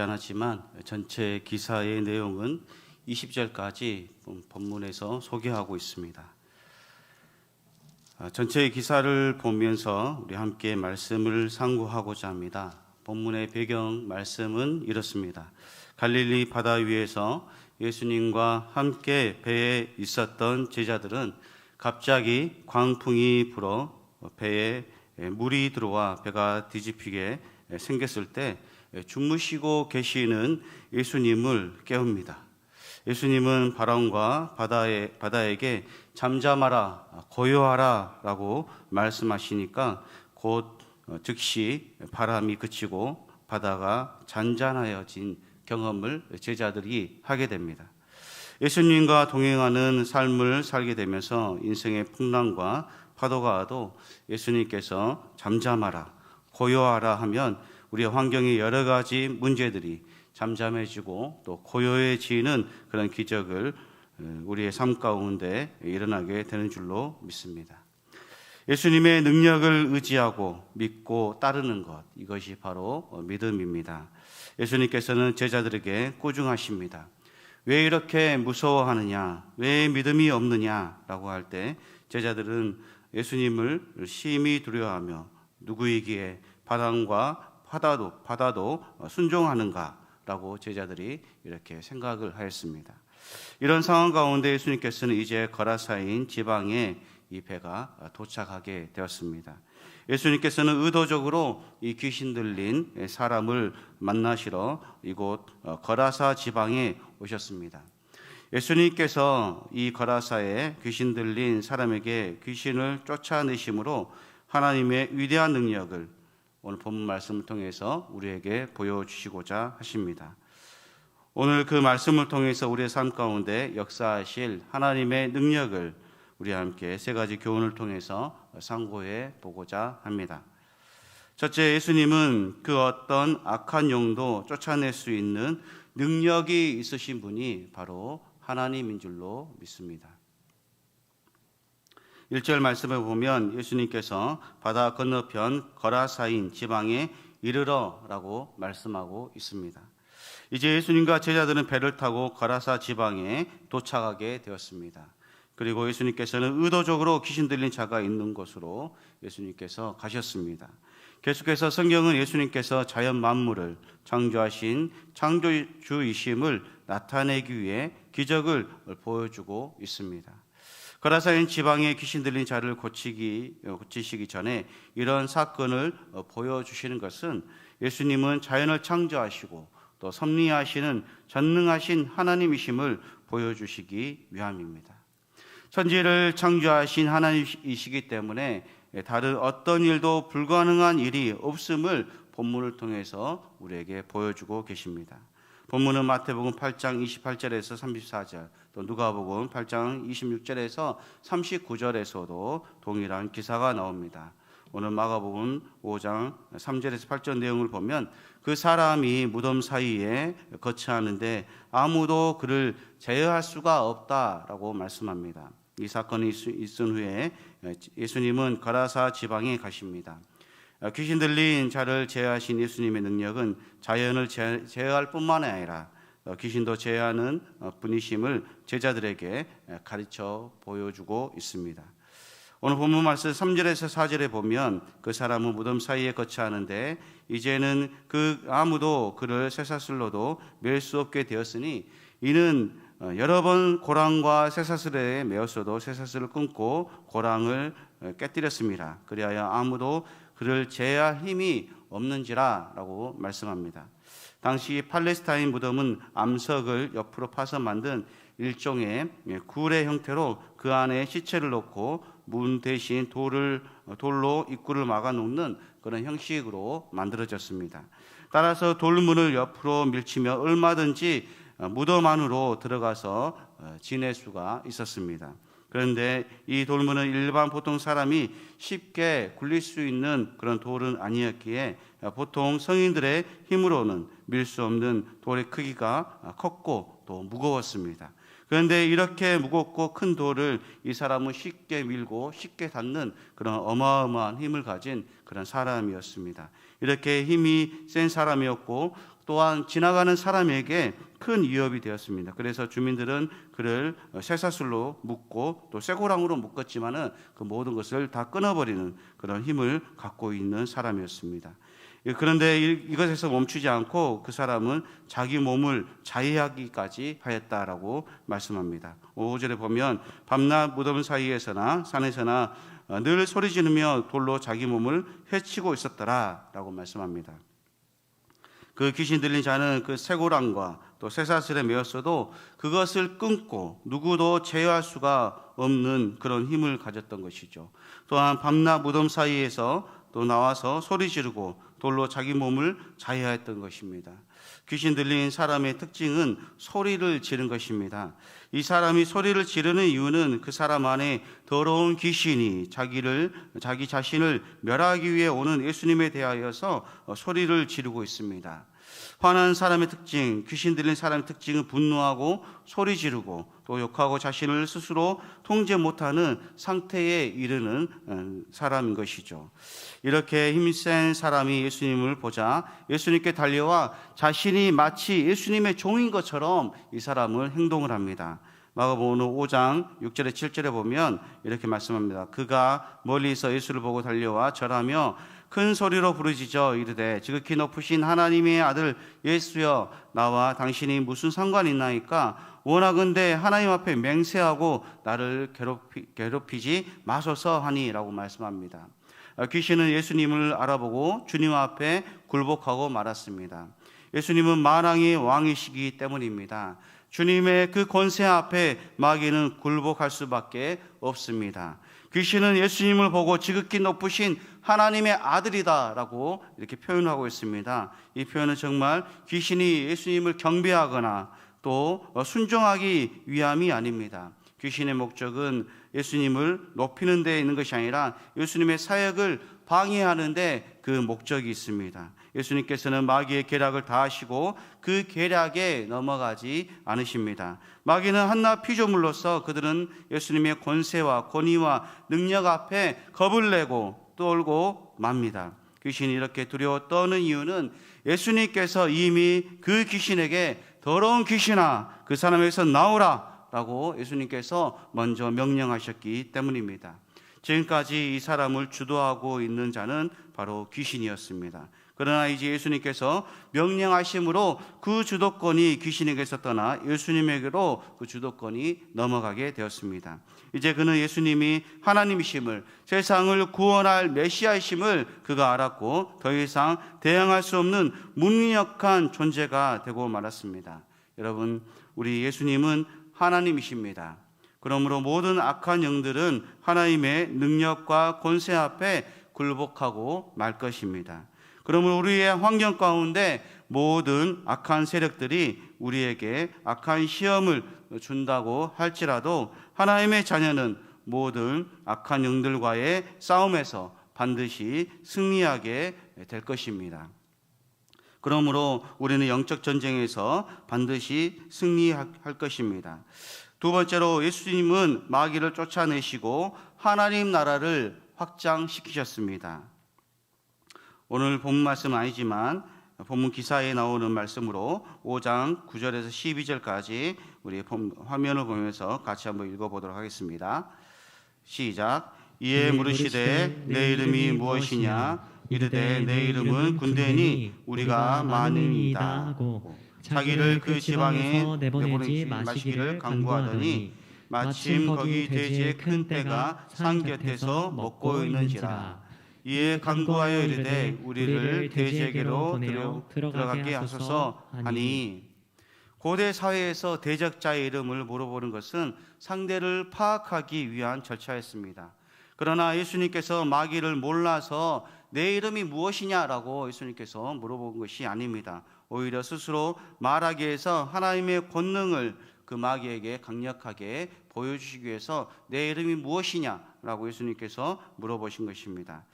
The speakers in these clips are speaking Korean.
않았지만 전체 기사의 내용은 20절까지 본문에서 소개하고 있습니다. 아, 전체 기사를 보면서 우리 함께 말씀을 상고하고자 합니다. 본문의 배경 말씀은 이렇습니다. 갈릴리 바다 위에서 예수님과 함께 배에 있었던 제자들은 갑자기 광풍이 불어 배에 물이 들어와 배가 뒤집히게 생겼을 때 주무시고 계시는 예수님을 깨웁니다. 예수님은 바람과 바다에, 바다에게 잠잠하라, 고요하라 라고 말씀하시니까 곧 즉시 바람이 그치고 바다가 잔잔하여진 경험을 제자들이 하게 됩니다. 예수님과 동행하는 삶을 살게 되면서 인생의 풍랑과 파도가 와도 예수님께서 잠잠하라, 고요하라 하면 우리의 환경의 여러 가지 문제들이 잠잠해지고 또 고요해지는 그런 기적을 어, 우리의 삶 가운데 일어나게 되는 줄로 믿습니다. 예수님의 능력을 의지하고 믿고 따르는 것 이것이 바로 믿음입니다. 예수님께서는 제자들에게 꾸중하십니다. 왜 이렇게 무서워하느냐? 왜 믿음이 없느냐라고 할 때 제자들은 예수님을 심히 두려워하며 누구이기에 바람과 바다도 바다도 순종하는가라고 제자들이 이렇게 생각을 하였습니다. 이런 상황 가운데 예수님께서는 이제 거라사인 지방에 이 배가 도착하게 되었습니다. 예수님께서는 의도적으로 이 귀신 들린 사람을 만나시러 이곳 거라사 지방에 오셨습니다. 예수님께서 이 거라사에 귀신 들린 사람에게 귀신을 쫓아내심으로 하나님의 위대한 능력을 오늘 본문 말씀을 통해서 우리에게 보여주시고자 하십니다. 오늘 그 말씀을 통해서 우리의 삶 가운데 역사하실 하나님의 능력을 우리 함께 세 가지 교훈을 통해서 상고해 보고자 합니다. 첫째, 예수님은 그 어떤 악한 영도 쫓아낼 수 있는 능력이 있으신 분이 바로 하나님인 줄로 믿습니다. 1절 말씀을 보면 예수님께서 바다 건너편 거라사인 지방에 이르러라고 말씀하고 있습니다. 이제 예수님과 제자들은 배를 타고 거라사 지방에 도착하게 되었습니다. 그리고 예수님께서는 의도적으로 귀신 들린 자가 있는 곳으로 예수님께서 가셨습니다. 계속해서 성경은 예수님께서 자연 만물을 창조하신 창조주이심을 나타내기 위해 기적을 보여주고 있습니다. 거라사인 지방에 귀신 들린 자를 고치기 고치시기 전에 이런 사건을 보여 주시는 것은 예수님은 자연을 창조하시고 또 섭리하시는 전능하신 하나님이심을 보여 주시기 위함입니다. 천지를 창조하신 하나님이시기 때문에 다른 어떤 일도 불가능한 일이 없음을 본문을 통해서 우리에게 보여주고 계십니다. 본문은 마태복음 8장 28절에서 34절, 또 누가복음 8장 26절에서 39절에서도 동일한 기사가 나옵니다. 오늘 마가복음 5장 3절에서 8절 내용을 보면 그 사람이 무덤 사이에 거처하는데 아무도 그를 제어할 수가 없다라고 말씀합니다. 이 사건이 있은 후에 예수님은 가라사 지방에 가십니다. 귀신 들린 자를 제어하신 예수님의 능력은 자연을 제어할 뿐만 아니라 귀신도 제어하는 분이심을 제자들에게 가르쳐 보여주고 있습니다. 오늘 본문 말씀 3절에서 4절에 보면 그 사람은 무덤 사이에 거처하는데 이제는 그 아무도 그를 쇠사슬로도 맬 수 없게 되었으니 이는 어, 여러 번 고랑과 쇠사슬에 매었어도 쇠사슬을 끊고 고랑을 어, 깨뜨렸습니다. 그리하여 아무도 그를 제할 힘이 없는지라라고 말씀합니다. 당시 팔레스타인 무덤은 암석을 옆으로 파서 만든 일종의 예, 굴의 형태로 그 안에 시체를 넣고 문 대신 돌을 돌로 입구를 막아 놓는 그런 형식으로 만들어졌습니다. 따라서 돌문을 옆으로 밀치며 얼마든지 어, 무덤 안으로 들어가서 어, 지낼 수가 있었습니다. 그런데 이 돌문은 일반 보통 사람이 쉽게 굴릴 수 있는 그런 돌은 아니었기에 어, 보통 성인들의 힘으로는 밀 수 없는 돌의 크기가 컸고 또 무거웠습니다. 그런데 이렇게 무겁고 큰 돌을 이 사람은 쉽게 밀고 쉽게 닿는 그런 어마어마한 힘을 가진 그런 사람이었습니다. 이렇게 힘이 센 사람이었고 또한 지나가는 사람에게 큰 위협이 되었습니다. 그래서 주민들은 그를 쇠사슬로 묶고 또 쇠고랑으로 묶었지만은 그 모든 것을 다 끊어버리는 그런 힘을 갖고 있는 사람이었습니다. 예, 그런데 이것에서 멈추지 않고 그 사람은 자기 몸을 자해하기까지 하였다라고 말씀합니다. 5절에 보면 밤낮 무덤 사이에서나 산에서나 어, 늘 소리 지르며 돌로 자기 몸을 해치고 있었더라라고 말씀합니다. 그 귀신 들린 자는 그 쇠고랑과 또 쇠사슬에 매었어도 그것을 끊고 누구도 제어할 수가 없는 그런 힘을 가졌던 것이죠. 또한 밤낮 무덤 사이에서 또 나와서 소리 지르고 돌로 자기 몸을 자해했던 것입니다. 귀신 들린 사람의 특징은 소리를 지른 것입니다. 이 사람이 소리를 지르는 이유는 그 사람 안에 더러운 귀신이 자기를 자기 자신을 멸하기 위해 오는 예수님에 대하여서 소리를 지르고 있습니다. 화난 사람의 특징, 귀신 들린 사람의 특징은 분노하고 소리 지르고 또 욕하고 자신을 스스로 통제 못하는 상태에 이르는 어, 사람인 것이죠. 이렇게 힘센 사람이 예수님을 보자 예수님께 달려와 자신이 마치 예수님의 종인 것처럼 이 사람을 행동을 합니다. 마가복음 5장 6절에 7절에 보면 이렇게 말씀합니다. 그가 멀리서 예수를 보고 달려와 절하며 큰 소리로 부르짖어 이르되 지극히 높으신 하나님의 아들 예수여 나와 당신이 무슨 상관 있나이까 원하건대 하나님 앞에 맹세하고 나를 괴롭히, 괴롭히 지 마소서 하니라고 말씀합니다. 귀신은 예수님을 알아보고 주님 앞에 굴복하고 말았습니다. 예수님은 만왕의 왕이시기 때문입니다. 주님의 그 권세 앞에 마귀는 굴복할 수밖에 없습니다. 귀신은 예수님을 보고 지극히 높으신 하나님의 아들이다라고 이렇게 표현하고 있습니다. 이 표현은 정말 귀신이 예수님을 경배하거나 또 순종하기 위함이 아닙니다. 귀신의 목적은 예수님을 높이는 데 있는 것이 아니라 예수님의 사역을 방해하는 데 그 목적이 있습니다. 예수님께서는 마귀의 계략을 다 하시고 그 계략에 넘어가지 않으십니다. 마귀는 한낱 피조물로서 그들은 예수님의 권세와 권위와 능력 앞에 겁을 내고 떨고 맙니다. 귀신이 이렇게 두려워 떠는 이유는 예수님께서 이미 그 귀신에게 더러운 귀신아 그 사람에서 나오라 라고 예수님께서 먼저 명령하셨기 때문입니다. 지금까지 이 사람을 주도하고 있는 자는 바로 귀신이었습니다. 그러나 이제 예수님께서 명령하심으로 그 주도권이 귀신에게서 떠나 예수님에게로 그 주도권이 넘어가게 되었습니다. 이제 그는 예수님이 하나님이심을 세상을 구원할 메시아이심을 그가 알았고 더 이상 대항할 수 없는 무능력한 존재가 되고 말았습니다. 여러분, 우리 예수님은 하나님이십니다. 그러므로 모든 악한 영들은 하나님의 능력과 권세 앞에 굴복하고 말 것입니다. 그러면 우리의 환경 가운데 모든 악한 세력들이 우리에게 악한 시험을 준다고 할지라도 하나님의 자녀는 모든 악한 영들과의 싸움에서 반드시 승리하게 될 것입니다. 그러므로 우리는 영적 전쟁에서 반드시 승리할 것입니다. 두 번째로 예수님은 마귀를 쫓아내시고 하나님 나라를 확장시키셨습니다. 오늘 본 말씀 아니지만 본문 기사에 나오는 말씀으로 5장 9절에서 12절까지 우리 화면을 보면서 같이 한번 읽어보도록 하겠습니다. 시작. 이에 물으시되 내 이름이 무엇이냐? 이르되 내 이름은 군대니 우리가 많으이다 하고 자기를 그 지방에 내보내지 마시기를 강구하더니 마침 거기 돼지의 큰 떼가 산 곁에서 먹고 있는지라 이에 간구하여 이르되 우리를 대제에게로 들어가게 하소서 하니 고대 사회에서 대적자의 이름을 물어보는 것은 상대를 파악하기 위한 절차였습니다. 그러나 예수님께서 마귀를 몰라서 내 이름이 무엇이냐라고 예수님께서 물어본 것이 아닙니다. 오히려 스스로 말하기 위해서 하나님의 권능을 그 마귀에게 강력하게 보여주시기 위해서 내 이름이 무엇이냐라고 예수님께서 물어보신 것입니다.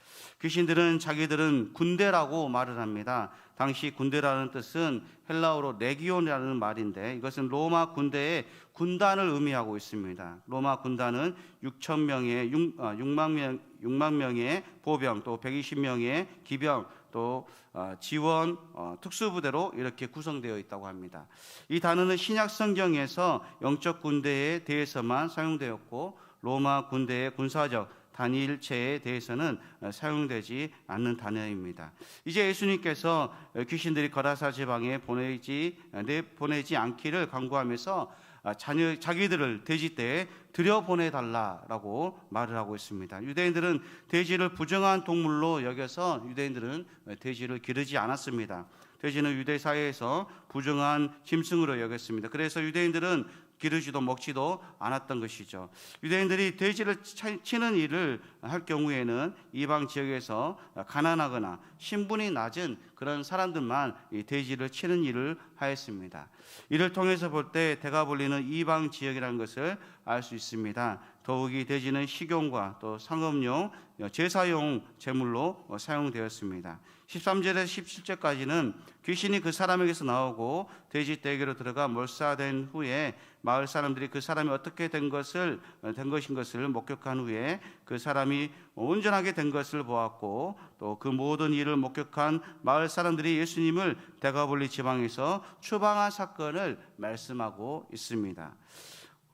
귀신들은 자기들은 군대라고 말을 합니다. 당시 군대라는 뜻은 헬라어로 레기온이라는 말인데 이것은 로마 군대의 군단을 의미하고 있습니다. 로마 군단은 6천 명의 6, 만 명 6만 명의 보병 또 120명의 기병 또 어, 지원 어, 특수부대로 이렇게 구성되어 있다고 합니다. 이 단어는 신약 성경에서 영적 군대에 대해서만 사용되었고 로마 군대의 군사적 단일체에 대해서는 어, 사용되지 않는 단어입니다. 이제 예수님께서 어, 귀신들이 거라사 지방에 보내지 내 보내지 않기를 강구하면서 아, 자녀 자기들을 돼지 떼에 들여 보내 달라라고 말을 하고 있습니다. 유대인들은 돼지를 부정한 동물로 여겨서 유대인들은 돼지를 기르지 않았습니다. 돼지는 유대 사회에서 부정한 짐승으로 여겼습니다. 그래서 유대인들은 기르지도 먹지도 않았던 것이죠. 유대인들이 돼지를 치는 일을 할 경우에는 이방 지역에서 가난하거나 신분이 낮은 그런 사람들만 이 돼지를 치는 일을 하였습니다. 이를 통해서 볼 때 대가볼리는 이방 지역이라는 것을 알 수 있습니다. 더욱이 돼지는 식용과 또 상업용, 제사용 제물로 사용되었습니다. 13절에서 17절까지는 귀신이 그 사람에게서 나오고 돼지 떼기로 들어가 몰사된 후에 마을 사람들이 그 사람이 어떻게 된 것을 된 것인 것을 목격한 후에 그 사람이 온전하게 된 것을 보았고 또 그 모든 일을 목격한 마을 사람들이 예수님을 대가볼리 지방에서 추방한 사건을 말씀하고 있습니다.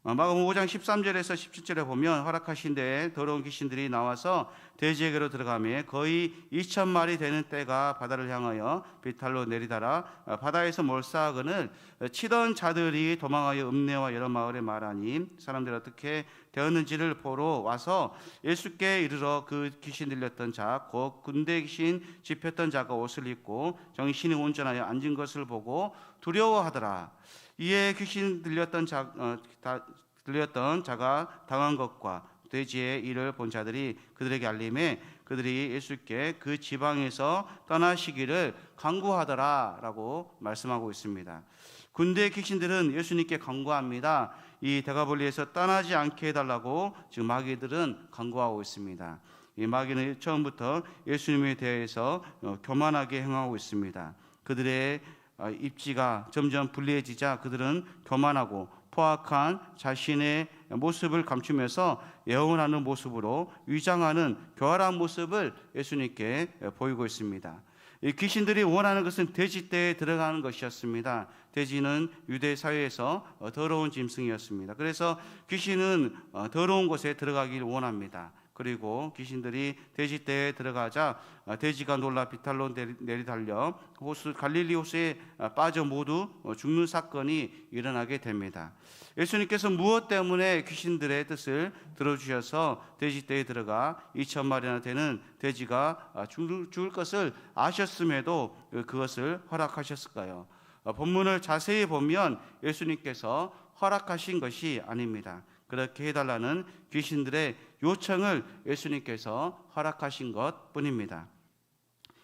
어, 마가복음 5장 13절에서 17절에 보면 허락하신 데에 더러운 귀신들이 나와서 돼지에게로 들어가며 거의 2천 마리 되는 떼가 바다를 향하여 비탈로 내리다라 어, 바다에서 몰사하거늘 치던 자들이 도망하여 읍내와 여러 마을에 말하니 사람들이 어떻게 되었는지를 보러 와서 예수께 이르러 그 귀신 들렸던 자, 곧 군대 귀신 집혔던 자가 옷을 입고 정신이 온전하여 앉은 것을 보고 두려워하더라. 이에 귀신 들렸던 자, 어, 다, 들렸던 자가 당한 것과 돼지의 일을 본 자들이 그들에게 알림해 그들이 예수께 그 지방에서 떠나시기를 강구하더라라고 말씀하고 있습니다. 군대 귀신들은 예수님께 강구합니다. 이 대가볼리에서 떠나지 않게 해달라고 지금 마귀들은 강구하고 있습니다. 이 마귀는 처음부터 예수님에 대해서 어, 교만하게 행하고 있습니다. 그들의 어, 입지가 점점 불리해지자 그들은 교만하고 포악한 자신의 모습을 감추면서 예언하는 모습으로 위장하는 교활한 모습을 예수님께 보이고 있습니다. 귀신들이 원하는 것은 돼지떼에 들어가는 것이었습니다. 돼지는 유대 사회에서 더러운 짐승이었습니다. 그래서 귀신은 더러운 곳에 들어가길 원합니다. 그리고 귀신들이 돼지떼에 들어가자 어, 돼지가 놀라 비탈로 내리달려 호수 갈릴리 호수에 어, 빠져 모두 어, 죽는 사건이 일어나게 됩니다. 예수님께서 무엇 때문에 귀신들의 뜻을 들어주셔서 돼지떼에 들어가 2천 마리나 되는 돼지가 죽을 것을 아셨음에도 그것을 허락하셨을까요? 본문을 자세히 보면 예수님께서 허락하신 것이 아닙니다. 그렇게 해달라는 귀신들의 요청을 예수님께서 허락하신 것 뿐입니다.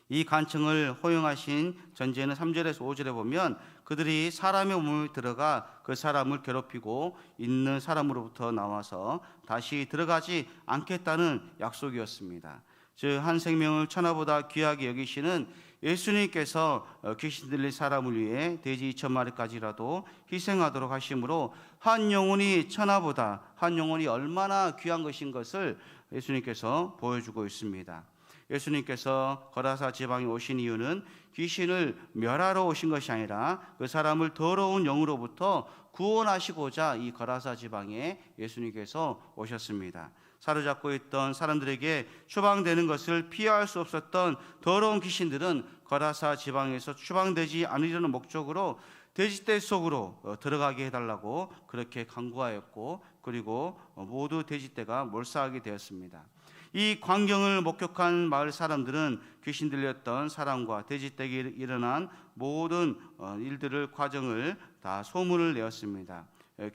이 간청을 허용하신 전제는 3절에서 5절에 보면 그들이 사람의 몸에 들어가 그 사람을 괴롭히고 있는 사람으로부터 나와서 다시 들어가지 않겠다는 약속이었습니다. 즉, 한 생명을 천하보다 귀하게 여기시는 예수님께서 어, 귀신 들릴 사람을 위해 돼지 2천 마리까지라도 희생하도록 하심으로 한 영혼이 천하보다 한 영혼이 얼마나 귀한 것인 것을 예수님께서 보여주고 있습니다. 예수님께서 거라사 지방에 오신 이유는 귀신을 멸하러 오신 것이 아니라 그 사람을 더러운 영으로부터 구원하시고자 이 거라사 지방에 예수님께서 오셨습니다. 사로잡고 있던 사람들에게 추방되는 것을 피할 수 없었던 더러운 귀신들은 거라사 지방에서 추방되지 않으려는 목적으로 돼지떼 속으로 어, 들어가게 해달라고 그렇게 강구하였고 그리고 어, 모두 돼지떼가 몰사하게 되었습니다. 이 광경을 목격한 마을 사람들은 귀신 들렸던 사람과 돼지떼기 일어난 모든 어, 일들을 과정을 다 소문을 내었습니다.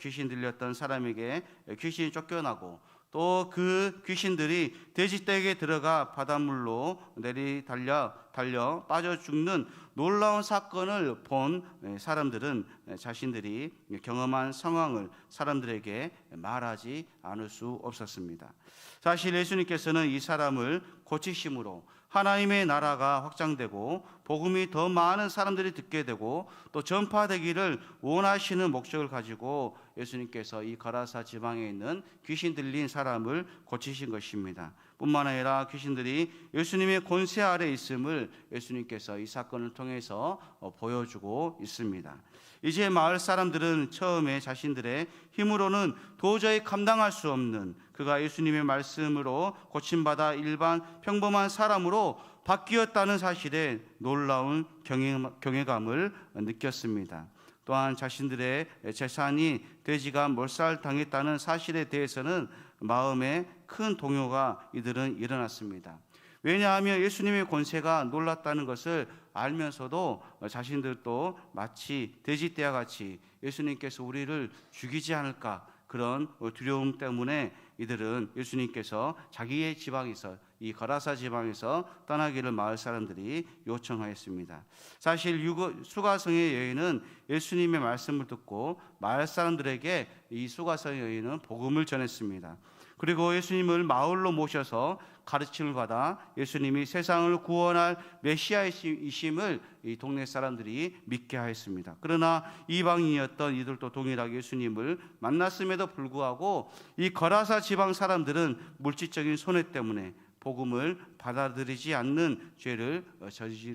귀신 들렸던 사람에게 귀신이 쫓겨나고 또 그 귀신들이 돼지떼에 들어가 바닷물로 내리 달려 달려 빠져 죽는 놀라운 사건을 본 사람들은 자신들이 경험한 상황을 사람들에게 말하지 않을 수 없었습니다. 사실 예수님께서는 이 사람을 고치심으로 하나님의 나라가 확장되고 복음이 더 많은 사람들이 듣게 되고 또 전파되기를 원하시는 목적을 가지고 예수님께서 이 가라사 지방에 있는 귀신 들린 사람을 고치신 것입니다. 뿐만 아니라 귀신들이 예수님의 권세 아래 있음을 예수님께서 이 사건을 통해서 어, 보여주고 있습니다. 이제 마을 사람들은 처음에 자신들의 힘으로는 도저히 감당할 수 없는 그가 예수님의 말씀으로 고침받아 일반 평범한 사람으로 바뀌었다는 사실에 놀라운 경외 감을 느꼈습니다. 또한 자신들의 재산이 돼지가 몰살당했다는 사실에 대해서는 마음에 큰 동요가 이들은 일어났습니다. 왜냐하면 예수님의 권세가 놀랐다는 것을 알면서도 자신들도 마치 돼지 떼와 같이 예수님께서 우리를 죽이지 않을까 그런 두려움 때문에 이들은 예수님께서 자기의 지방에서 이 거라사 지방에서 떠나기를 마을 사람들이 요청하였습니다. 사실 수가성의 여인은 예수님의 말씀을 듣고 마을 사람들에게 이 수가성의 여인은 복음을 전했습니다. 그리고 예수님을 마을로 모셔서 가르침을 받아 예수님이 세상을 구원할 메시아이심을 이 동네 사람들이 믿게 하였습니다. 그러나 이방인이었던 이들도 동일하게 예수님을 만났음에도 불구하고 이 거라사 지방 사람들은 물질적인 손해 때문에 복음을 받아들이지 않는 죄를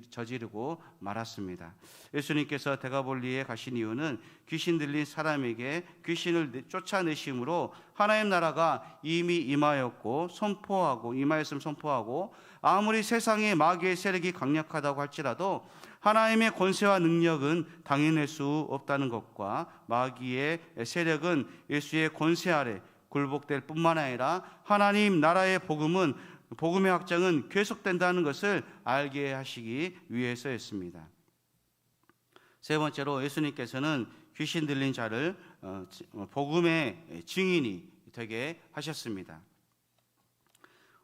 저지르고 말았습니다. 예수님께서 대가볼리에 가신 이유는 귀신 들린 사람에게 귀신을 쫓아내심으로 하나님 나라가 이미 임하였고 선포하고 임하였음 선포하고 아무리 세상에 마귀의 세력이 강력하다고 할지라도 하나님의 권세와 능력은 당해낼 수 없다는 것과 마귀의 세력은 예수의 권세 아래 굴복될 뿐만 아니라 하나님 나라의 복음은 복음의 확장은 계속된다는 것을 알게 하시기 위해서였습니다. 세 번째로 예수님께서는 귀신 들린 자를 어, 어, 복음의 증인이 되게 하셨습니다.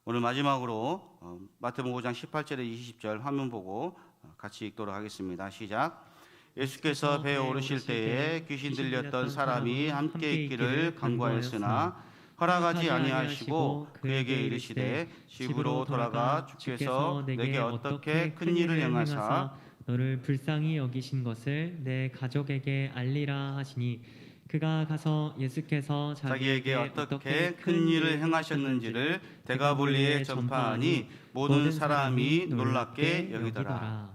오늘 마지막으로 어, 마태복음 5장 18절에 20절 화면 보고 같이 읽도록 하겠습니다. 시작. 예수께서 배에 오르실 때에 귀신 들렸던 사람이 함께 있기를 간구하였으나 허락하지 아니하시고 그에게 이르시되 집으로 돌아가 주께서 내게 어떻게 큰 일을 행하사 너를 불쌍히 여기신 것을 내 가족에게 알리라 하시니 그가 가서 예수께서 자기에게 어떻게 큰 일을 행하셨는지를 대가볼리에 전파하니 모든 사람이 놀랍게 여기더라.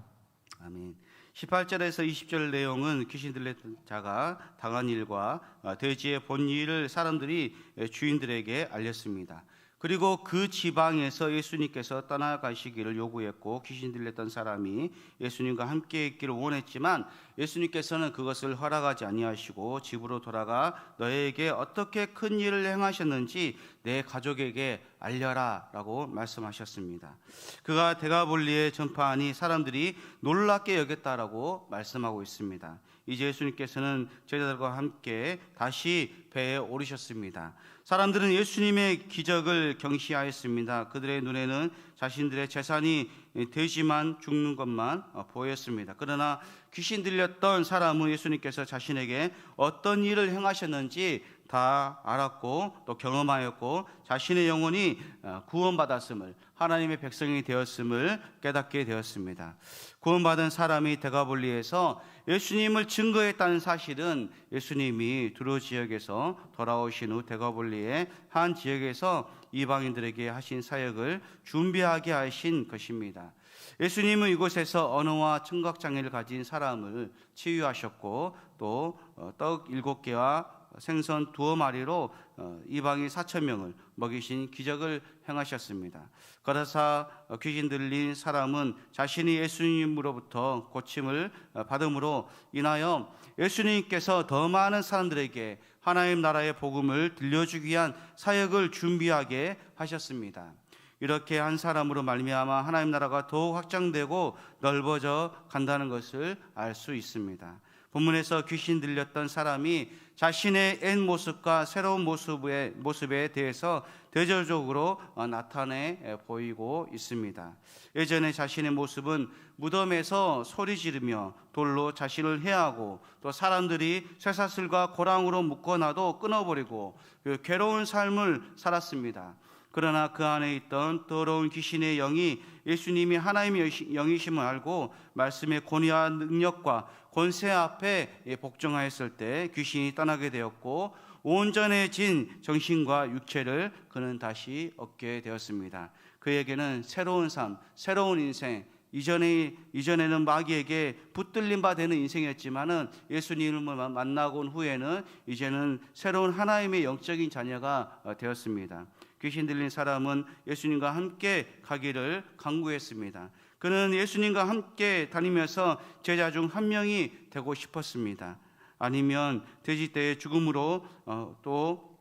아멘. 18절에서 20절 내용은 귀신 들린 자가 당한 일과 돼지의 본 일을 사람들이 주인들에게 알렸습니다. 그리고 그 지방에서 예수님께서 떠나가시기를 요구했고 귀신 들렸던 사람이 예수님과 함께 있기를 원했지만 예수님께서는 그것을 허락하지 아니하시고 집으로 돌아가 너에게 어떻게 큰 일을 행하셨는지 내 가족에게 알려라라고 말씀하셨습니다. 그가 대가볼리에 전파하니 사람들이 놀랍게 여겼다라고 말씀하고 있습니다. 이제 예수님께서는 제자들과 함께 다시 배에 오르셨습니다. 사람들은 예수님의 기적을 경시하였습니다. 그들의 눈에는 자신들의 재산이 되지만 죽는 것만 보였습니다. 그러나 귀신 들렸던 사람은 예수님께서 자신에게 어떤 일을 행하셨는지 다 알았고 또 경험하였고 자신의 영혼이 구원받았음을 하나님의 백성이 되었음을 깨닫게 되었습니다. 구원받은 사람이 대가볼리에서 예수님을 증거했다는 사실은 예수님이 두로 지역에서 돌아오신 후 대가볼리의 한 지역에서 이방인들에게 하신 사역을 준비하게 하신 것입니다. 예수님은 이곳에서 언어와 청각 장애를 가진 사람을 치유하셨고 또떡 어, 일곱 개와 생선 두어 마리로 어, 이방인 사천 명을 먹이신 기적을 행하셨습니다. 그래서 귀신 들린 사람은 자신이 예수님으로부터 고침을 어, 받음으로 인하여 예수님께서 더 많은 사람들에게 하나님 나라의 복음을 들려주기 위한 사역을 준비하게 하셨습니다. 이렇게 한 사람으로 말미암아 하나님 나라가 더욱 확장되고 넓어져 간다는 것을 알 수 있습니다. 본문에서 귀신 들렸던 사람이 자신의 옛 모습과 새로운 모습에, 모습에 대해서 대조적으로 어, 나타내 보이고 있습니다. 예전에 자신의 모습은 무덤에서 소리 지르며 돌로 자신을 해하고 또 사람들이 쇠사슬과 고랑으로 묶어놔도 끊어버리고 그 괴로운 삶을 살았습니다. 그러나 그 안에 있던 더러운 귀신의 영이 예수님이 하나님의 영이심을 알고 말씀의 권위와 능력과 권세 앞에 예, 복종하였을 때 귀신이 떠나게 되었고 온전해진 정신과 육체를 그는 다시 얻게 되었습니다. 그에게는 새로운 삶, 새로운 인생, 이전에 이전에는 마귀에게 붙들림 바 되는 인생이었지만은 예수님을 만나고 온 후에는 이제는 새로운 하나님의 영적인 자녀가 어, 되었습니다. 귀신 들린 사람은 예수님과 함께 가기를 강구했습니다. 그는 예수님과 함께 다니면서 제자 중 한 명이 되고 싶었습니다. 아니면 돼지 때의 죽음으로 어, 또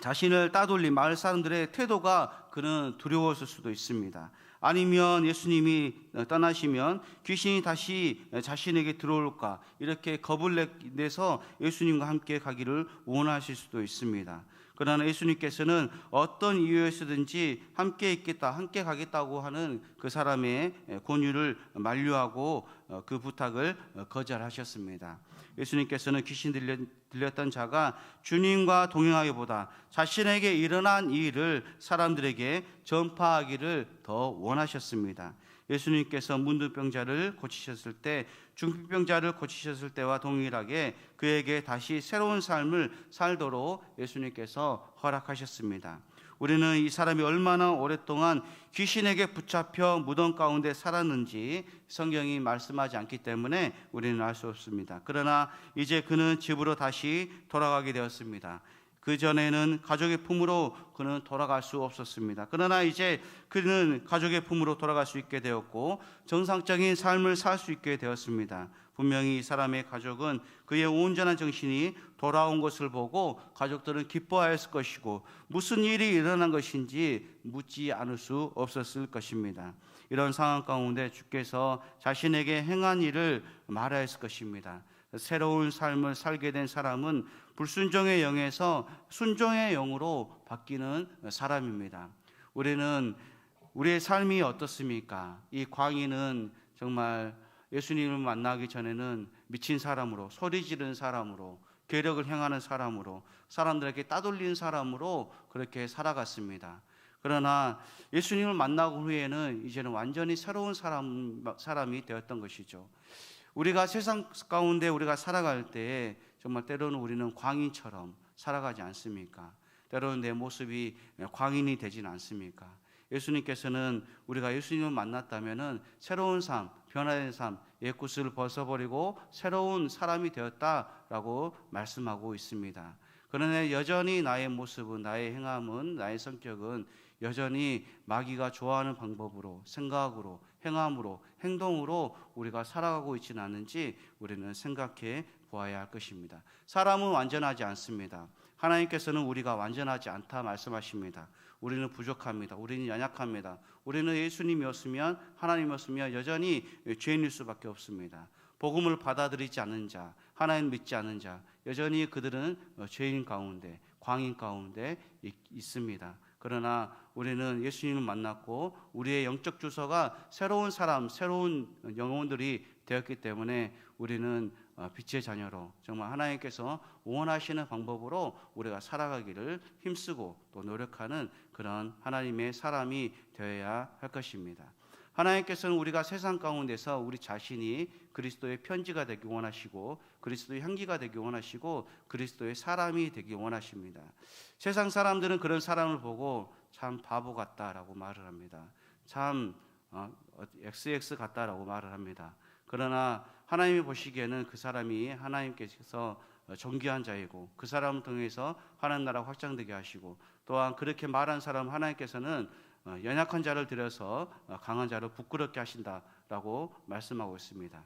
자신을 따돌린 마을 사람들의 태도가 그는 두려웠을 수도 있습니다. 아니면 예수님이 떠나시면 귀신이 다시 자신에게 들어올까 이렇게 겁을 내서 예수님과 함께 가기를 원하실 수도 있습니다. 그러나 예수님께서는 어떤 이유에서든지 함께 있겠다, 함께 가겠다고 하는 그 사람의 권유를 만류하고 어, 그 부탁을 거절하셨습니다. 예수님께서는 귀신 들렸던 자가 주님과 동행하기보다 자신에게 일어난 일을 사람들에게 전파하기를 더 원하셨습니다. 예수님께서 문둥병자를 고치셨을 때 중풍병자를 고치셨을 때와 동일하게 그에게 다시 새로운 삶을 살도록 예수님께서 허락하셨습니다. 우리는 이 사람이 얼마나 오랫동안 귀신에게 붙잡혀 무덤 가운데 살았는지 성경이 말씀하지 않기 때문에 우리는 알 수 없습니다. 그러나 이제 그는 집으로 다시 돌아가게 되었습니다. 그 전에는 가족의 품으로 그는 돌아갈 수 없었습니다. 그러나 이제 그는 가족의 품으로 돌아갈 수 있게 되었고 정상적인 삶을 살 수 있게 되었습니다. 분명히 이 사람의 가족은 그의 온전한 정신이 돌아온 것을 보고 가족들은 기뻐하였을 것이고 무슨 일이 일어난 것인지 묻지 않을 수 없었을 것입니다. 이런 상황 가운데 주께서 자신에게 행한 일을 말하였을 것입니다. 새로운 삶을 살게 된 사람은 불순종의 영에서 순종의 영으로 바뀌는 사람입니다. 우리는 우리의 삶이 어떻습니까? 이 광희는 정말 예수님을 만나기 전에는 미친 사람으로 소리 지르는 사람으로 괴력을 행하는 사람으로 사람들에게 따돌리는 사람으로 그렇게 살아갔습니다. 그러나 예수님을 만나고 후에는 이제는 완전히 새로운 사람, 사람이 되었던 것이죠. 우리가 세상 가운데 우리가 살아갈 때 정말 때로는 우리는 광인처럼 살아가지 않습니까? 때로는 내 모습이 광인이 되진 않습니까? 예수님께서는 우리가 예수님을 만났다면은 새로운 삶, 변화된 삶, 옛 구슬을 벗어버리고 새로운 사람이 되었다라고 말씀하고 있습니다. 그러나 여전히 나의 모습은, 나의 행함은, 나의 성격은 여전히 마귀가 좋아하는 방법으로, 생각으로, 행함으로, 행동으로 우리가 살아가고 있지는 않은지 우리는 생각해 보아야 할 것입니다. 사람은 완전하지 않습니다. 하나님께서는 우리가 완전하지 않다 말씀하십니다. 우리는 부족합니다. 우리는 연약합니다. 우리는 예수님이었으면 하나님이었으면 여전히 죄인일 수밖에 없습니다. 복음을 받아들이지 않는 자, 하나님 믿지 않는 자, 여전히 그들은 죄인 가운데, 광인 가운데 있습니다. 그러나 우리는 예수님을 만났고 우리의 영적 주소가 새로운 사람, 새로운 영혼들이 되었기 때문에 우리는 어, 빛의 자녀로 정말 하나님께서 원하시는 방법으로 우리가 살아가기를 힘쓰고 또 노력하는 그런 하나님의 사람이 되어야 할 것입니다. 하나님께서는 우리가 세상 가운데서 우리 자신이 그리스도의 편지가 되기 원하시고 그리스도의 향기가 되기 원하시고 그리스도의 사람이 되기 원하십니다. 세상 사람들은 그런 사람을 보고 참 바보 같다라고 말을 합니다. 참 어, XX 같다라고 말을 합니다. 그러나 하나님이 보시기에는 그 사람이 하나님께서 존귀한 자이고 그 사람을 통해서 하나님 나라 확장되게 하시고 또한 그렇게 말한 사람 하나님께서는 어, 연약한 자를 들여서 어, 강한 자를 부끄럽게 하신다라고 말씀하고 있습니다.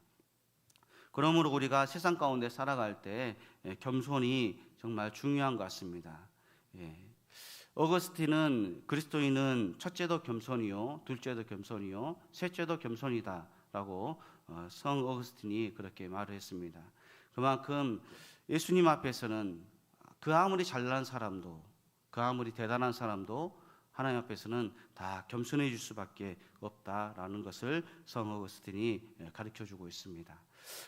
그러므로 우리가 세상 가운데 살아갈 때 예, 겸손이 정말 중요한 것 같습니다. 예. 어거스틴은 그리스도인은 첫째도 겸손이요, 둘째도 겸손이요, 셋째도 겸손이다라고 어, 성 어거스틴이 그렇게 말을 했습니다. 그만큼 예수님 앞에서는 그 아무리 잘난 사람도 그 아무리 대단한 사람도 하나님 앞에서는 다 겸손해 줄 수밖에 없다라는 것을 성 어거스틴이 예, 가르쳐 주고 있습니다.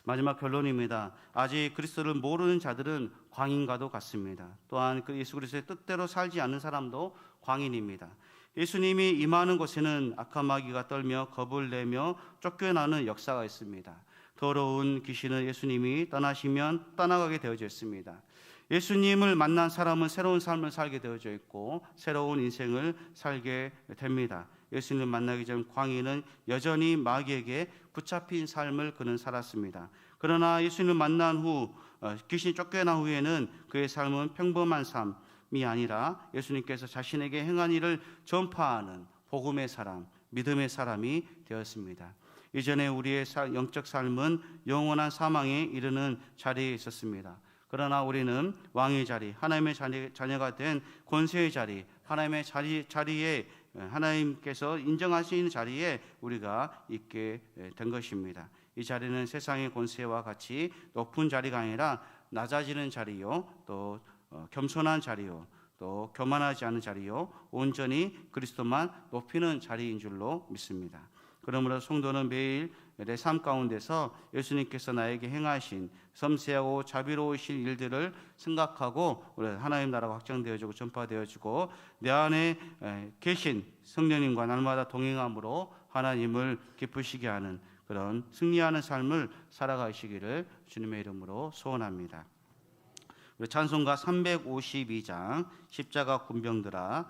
마지막 결론입니다. 아직 그리스도를 모르는 자들은 광인과도 같습니다. 또한 그 예수 그리스도의 뜻대로 살지 않는 사람도 광인입니다. 예수님이 임하는 곳에는 악한 마귀가 떨며 겁을 내며 쫓겨나는 역사가 있습니다. 더러운 귀신은 예수님이 떠나시면 떠나가게 되어져 있습니다. 예수님을 만난 사람은 새로운 삶을 살게 되어져 있고 새로운 인생을 살게 됩니다. 예수님을 만나기 전 광인은 여전히 마귀에게 붙잡힌 삶을 그는 살았습니다. 그러나 예수님을 만난 후 어, 귀신이 쫓겨난 후에는 그의 삶은 평범한 삶이 아니라 예수님께서 자신에게 행한 일을 전파하는 복음의 사람, 믿음의 사람이 되었습니다. 이전에 우리의 사- 영적 삶은 영원한 사망에 이르는 자리에 있었습니다. 그러나 우리는 왕의 자리, 하나님의 자녀, 자녀 가 된 권세의 자리, 하나님의 자리, 자리에 하나님께서 인정하시는 자리에 우리가 있게 된 것입니다. 이 자리는 세상의 권세와 같이 높은 자리가 아니라 낮아지는 자리요, 또 어, 겸손한 자리요, 또 교만하지 않은 자리요, 온전히 그리스도만 높이는 자리인 줄로 믿습니다. 그러므로 성도는 매일 내 삶 가운데서 예수님께서 나에게 행하신 섬세하고 자비로우신 일들을 생각하고 우리 하나님 나라가 확장되어지고 전파되어지고 내 안에 에, 계신 성령님과 날마다 동행함으로 하나님을 기쁘시게 하는 그런 승리하는 삶을 살아가시기를 주님의 이름으로 소원합니다. 찬송가 352장 십자가 군병들아